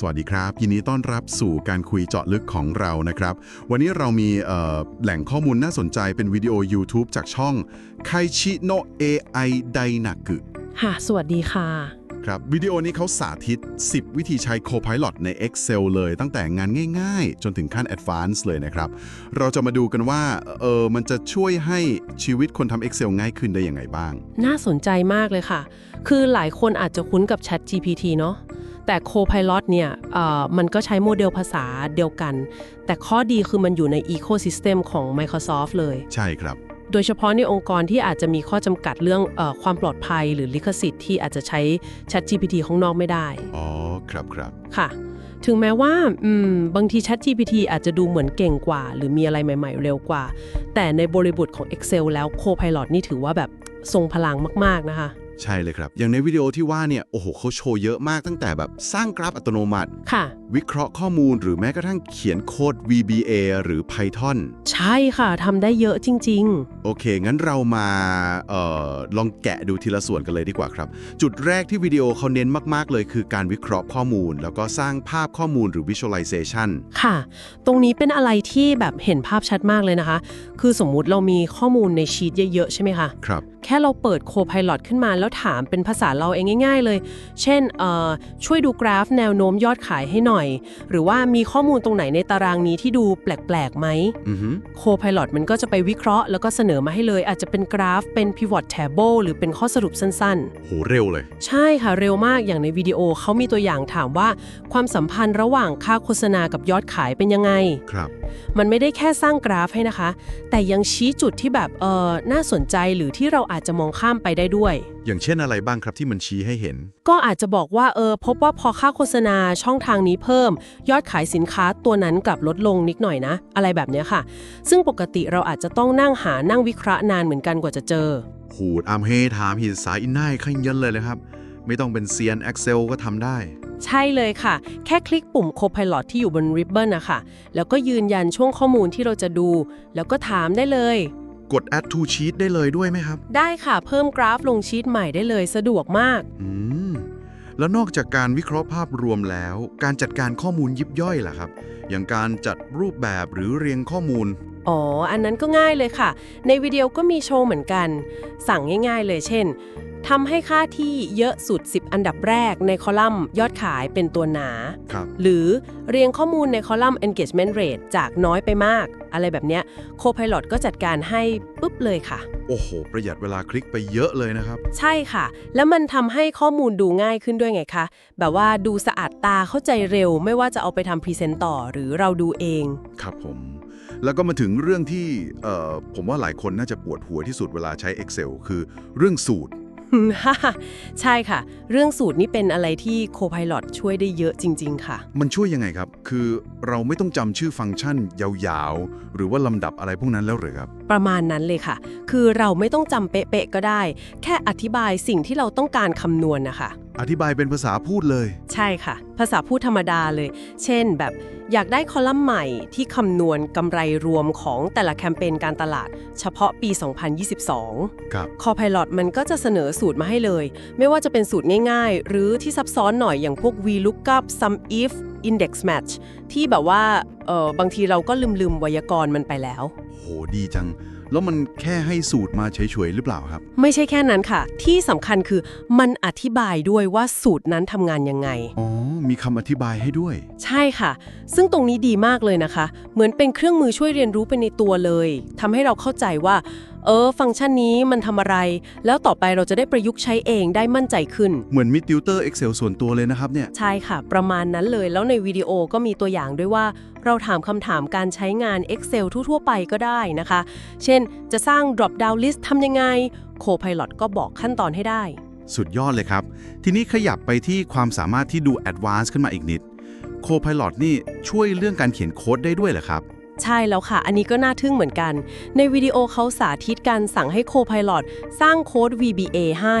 สวัสดีครับ ยินดีต้อนรับสู่การคุยเจาะลึกของเรานะครับ วันนี้เรามีเอ่อแหล่งข้อมูลน่าสนใจเป็นวิดีโอ YouTube จากช่อง k a i c h i no AI Dainaku ค่ะ สวัสดีค่ะ ครับ วิดีโอนี้เขาสาธิต 10 วิธีใช้ Copilot ใน Excel เลยตั้งแต่งานง่ายๆ จนถึงขั้น Advanced เลยนะครับ เราจะมาดูกันว่าเออมันจะช่วยให้ชีวิตคนทำ Excel ง่ายขึ้นได้ยังไงบ้าง น่าสนใจมากเลยค่ะ คือหลายคนอาจจะคุ้นกับ Chat GPT เนาะ แต่ Copilot เนี่ยเอ่อมันก็ใช้โมเดลภาษาเดียวกัน แต่ข้อดีคือมันอยู่ใน Ecosystem ของ Microsoft เลย ใช่ครับ โดยเฉพาะในองค์กรที่อาจจะมีข้อจำกัดเรื่องเออความปลอดภัยหรือลิขสิทธิ์ที่อาจจะใช้ Chat GPT ข้างนอกไม่ได้ อ๋อ ครับครับ ค่ะ ถึงแม้ว่าอืมบางที Chat GPT อาจจะดูเหมือนเก่งกว่า หรือมีอะไรใหม่ ๆ เร็วกว่า แต่ในบริบทของ Excel แล้ว Copilot นี่ถือว่าแบบทรงพลังมาก ๆ นะคะ ใช่เลยครับ อย่างในวิดีโอที่ว่าเนี่ย โอ้โหเขาโชว์เยอะมากตั้งแต่แบบสร้างกราฟอัตโนมัติ ค่ะ วิเคราะห์ข้อมูลหรือแม้กระทั่งเขียนโค้ด VBA หรือ Python ใช่ค่ะทำได้เยอะจริง โอเค งั้นเรามาเออลองแกะดูทีละส่วนกันเลยดีกว่าครับ จุดแรกที่วิดีโอเขาเน้นมากๆเลยคือการวิเคราะห์ข้อมูล แล้วก็สร้างภาพข้อมูลหรือ visualization ๆ ค่ะ ตรงนี้เป็นอะไรที่แบบเห็นภาพชัดมากเลยนะคะ คือสมมุติเรามีข้อมูลในชีตเยอะๆ ใช่ไหมคะ ครับ แค่เราเปิด Copilot ขึ้นมาแล้วถามเป็นภาษาเราเองง่าย ๆ เลย เช่นเอ่อช่วยดูกราฟแนวโน้มยอดขายให้หน่อย หรือว่ามีข้อมูลตรงไหนในตารางนี้ที่ดูแปลกๆไหมอือฮึ Copilot มันก็จะไปวิเคราะห์แล้วก็เสนอมาให้เลย อาจจะเป็นกราฟเป็น pivot table หรือเป็นข้อสรุปสั้นๆโหเร็วเลย ใช่ค่ะเร็วมากอย่างในวิดีโอเขามีตัวอย่างถามว่า ความสัมพันธ์ระหว่างค่าโฆษณากับยอดขายเป็นยังไงครับ มันไม่ได้แค่สร้างกราฟให้นะคะ แต่ยังชี้จุดที่แบบเออน่าสนใจหรือที่เราอาจจะมองข้ามไปได้ด้วยอย่างเช่นอะไรบ้างครับที่มันชี้ให้เห็น ก็อาจจะบอกว่าเออพบว่าพอค่าโฆษณาช่องทางนี้เพิ่ม ยอดขายสินค้าตัวนั้นกลับลดลงนิดหน่อยนะ อะไรแบบเนี้ยค่ะ ซึ่งปกติเราอาจจะต้องนั่งหานั่งวิเคราะห์นานเหมือนกันกว่าจะเจอหูดอามเฮถามหินสายอินไนขยันเลยเลยครับ ไม่ต้องเป็นเซียน Excel ก็ทำได้ ใช่เลยค่ะ แค่คลิกปุ่ม Copilot ที่อยู่บน Ribbon นะคะแล้วก็ยืนยันช่วงข้อมูลที่เราจะดู แล้วก็ถามได้เลย กด add to sheet ได้เลยด้วยไหมครับ ได้ค่ะ เพิ่มกราฟลงชีตใหม่ได้เลยสะดวกมาก อืม แล้วนอกจากการวิเคราะห์ภาพรวมแล้ว การจัดการข้อมูลยิบย่อยล่ะครับ อย่างการจัดรูปแบบหรือเรียงข้อมูล อ๋อ อันนั้นก็ง่ายเลยค่ะ ในวิดีโอก็มีโชว์เหมือนกัน สั่งง่ายๆเลยเช่น ทำให้ค่าที่เยอะสุด 10 อันดับแรกในคอลัมน์ยอดขายเป็นตัวหนา ครับหรือเรียงข้อมูลในคอลัมน์ engagement rate จากน้อยไปมาก อะไรแบบเนี้ย Copilot ก็จัดการให้ปุ๊บเลยค่ะ โอ้โห ประหยัดเวลาคลิกไปเยอะเลยนะครับ ใช่ค่ะ แล้วมันทำให้ข้อมูลดูง่ายขึ้นด้วยไงคะ แบบว่าดูสะอาดตาเข้าใจเร็ว ไม่ว่าจะเอาไปทำพรีเซนต์ต่อหรือเราดูเอง ครับผม แล้วก็มาถึงเรื่องที่เอ่อผมว่าหลายคนน่าจะปวดหัวที่สุดเวลาใช้ Excel คือเรื่องสูตร ใช่ค่ะ เรื่องสูตรนี่เป็นอะไรที่ Copilot ช่วยได้เยอะจริง ๆ ค่ะ มันช่วยยังไงครับ คือเราไม่ต้องจำชื่อฟังก์ชันยาวๆ หรือว่าลำดับอะไรพวกนั้นแล้วหรือครับ ประมาณนั้นเลยค่ะ คือเราไม่ต้องจำเป๊ะๆก็ได้ แค่อธิบายสิ่งที่เราต้องการคำนวณนะคะ อธิบายเป็นภาษาพูดเลย ใช่ค่ะ ภาษาพูดธรรมดาเลย เช่นแบบอยากได้คอลัมน์ใหม่ที่คำนวณกำไรรวมของแต่ละแคมเปญการตลาด เฉพาะปี 2022 ครับ Copilot มันก็จะเสนอสูตรมาให้เลย ไม่ว่าจะเป็นสูตรง่ายๆ หรือที่ซับซ้อนหน่อยอย่างพวก VLOOKUP Sum If Index Match ที่แบบว่าเออบางทีเราก็ลืมๆไวยากรณ์มันไปแล้ว โหดีจัง แล้วมันแค่ให้สูตรมาเฉยๆหรือเปล่าครับ ไม่ใช่แค่นั้นค่ะ ที่สำคัญคือมันอธิบายด้วยว่าสูตรนั้นทำงานยังไง อ๋อ มีคำอธิบายให้ด้วย ใช่ค่ะ ซึ่งตรงนี้ดีมากเลยนะคะ เหมือนเป็นเครื่องมือช่วยเรียนรู้ไปในตัวเลยทำให้เราเข้าใจว่า เออ ฟังก์ชันนี้มันทำอะไร แล้วต่อไปเราจะได้ประยุกต์ใช้เองได้มั่นใจขึ้น เหมือนมีติวเตอร์ Excel ส่วนตัวเลยนะครับเนี่ย ใช่ค่ะ ประมาณนั้นเลย แล้วในวิดีโอก็มีตัวอย่างด้วยว่า เราถามคำถามการใช้งาน Excel ทั่วๆ ไปก็ได้นะคะ เช่น จะสร้าง drop down list ทำยังไง Copilot ก็บอกขั้นตอนให้ได้ สุดยอดเลยครับ ทีนี้ขยับไปที่ความสามารถที่ดู Advanced ขึ้นมาอีกนิด Copilot นี่ช่วยเรื่องการเขียนโค้ดได้ด้วยเหรอครับ ใช่แล้วค่ะ อันนี้ก็น่าทึ่งเหมือนกัน ในวิดีโอเขาสาธิตการสั่งให้ Copilot สร้างโค้ด VBA ให้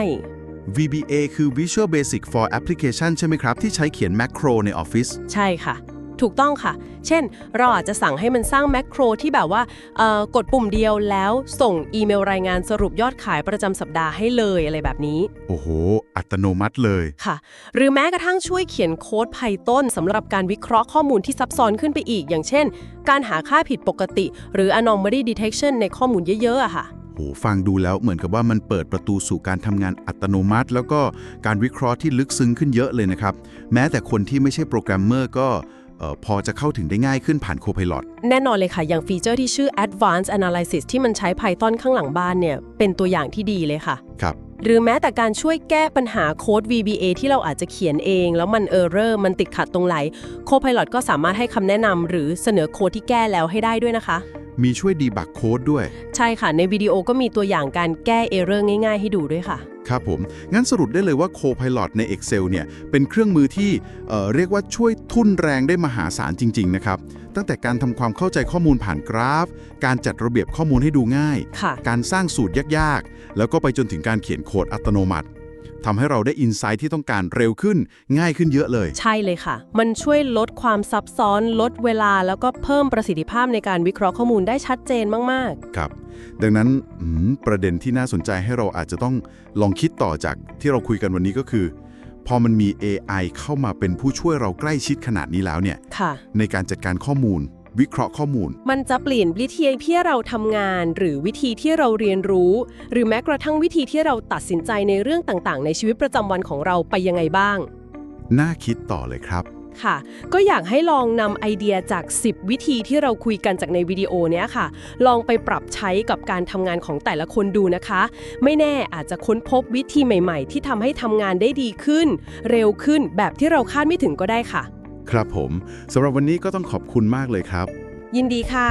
VBA คือ Visual Basic for Application ใช่ไหมครับ ที่ใช้เขียน Macro ใน Office ใช่ค่ะ ถูกต้องค่ะ เช่น เราอาจจะสั่งให้มันสร้างแมคโครที่แบบว่าเอ่อกดปุ่มเดียวแล้วส่งอีเมลรายงานสรุปยอดขายประจำสัปดาห์ให้เลยอะไรแบบนี้ โอ้โห อัตโนมัติเลยค่ะ หรือแม้กระทั่งช่วยเขียนโค้ด Python สำหรับการวิเคราะห์ข้อมูลที่ซับซ้อนขึ้นไปอีก อย่างเช่น การหาค่าผิดปกติ หรือ anomaly detection ในข้อมูลเยอะๆอะค่ะโหฟังดูแล้วเหมือนกับว่ามันเปิดประตูสู่การทำงานอัตโนมัติ แล้วก็การวิเคราะห์ที่ลึกซึ้งขึ้นเยอะเลยนะครับ แม้แต่คนที่ไม่ใช่โปรแกรมเมอร์ก็เอ่อ พอจะเข้าถึงได้ง่ายขึ้นผ่าน Copilot แน่นอนเลยค่ะ อย่างฟีเจอร์ที่ชื่อ advanced analysis ที่มันใช้ Python ข้างหลังบ้านเนี่ยเป็นตัวอย่างที่ดีเลยค่ะ ครับ หรือแม้แต่การช่วยแก้ปัญหาโค้ด VBA ที่เราอาจจะเขียนเอง แล้วมันเออร์เรอร์มันติดขัดตรงไหน Copilot ก็สามารถให้คำแนะนำหรือเสนอโค้ดที่แก้แล้วให้ได้ด้วยนะคะ มีช่วยดีบักโค้ดด้วย ใช่ค่ะ ในวิดีโอก็มีตัวอย่างการแก้เอเรอร์ง่ายๆ ให้ดูด้วยค่ะ ครับผม งั้นสรุปได้เลยว่า Copilot ใน Excel เนี่ยเป็นเครื่องมือที่เอ่อเรียกว่าช่วยทุ่นแรงได้มหาศาลจริง ๆ นะครับ ตั้งแต่การทำความเข้าใจข้อมูลผ่านกราฟ การจัดระเบียบข้อมูลให้ดูง่าย ค่ะ การสร้างสูตรยากๆ แล้วก็ไปจนถึงการเขียนโค้ดอัตโนมัติ ทำให้เราได้อินไซต์ที่ต้องการเร็วขึ้น ง่ายขึ้นเยอะเลย ใช่เลยค่ะ มันช่วยลดความซับซ้อน ลดเวลา แล้วก็เพิ่มประสิทธิภาพในการวิเคราะห์ข้อมูลได้ชัดเจนมาก ครับ ดังนั้นอืมประเด็นที่น่าสนใจให้เราอาจจะต้องลองคิดต่อจากที่เราคุยกันวันนี้ก็คือ พอมันมี AI เข้ามาเป็นผู้ช่วยเราใกล้ชิดขนาดนี้แล้วเนี่ย ๆ ค่ะ ในการจัดการข้อมูล วิเคราะห์ข้อมูล มันจะเปลี่ยนวิธีที่เราทำงาน หรือวิธีที่เราเรียนรู้ หรือแม้กระทั่งวิธีที่เราตัดสินใจในเรื่องต่างๆ ในชีวิตประจำวันของเราไปยังไงบ้าง น่าคิดต่อเลยครับ ค่ะ ก็อยากให้ลองนำไอเดียจาก 10 วิธีที่เราคุยกันจากในวิดีโอเนี้ยค่ะ ลองไปปรับใช้กับการทำงานของแต่ละคนดูนะคะ ไม่แน่อาจจะค้นพบวิธีใหม่ ๆ ที่ทำให้ทำงานได้ดีขึ้น เร็วขึ้นแบบที่เราคาดไม่ถึงก็ได้ค่ะ ครับผมสำหรับวันนี้ก็ต้องขอบคุณมากเลยครับ ยินดีค่ะ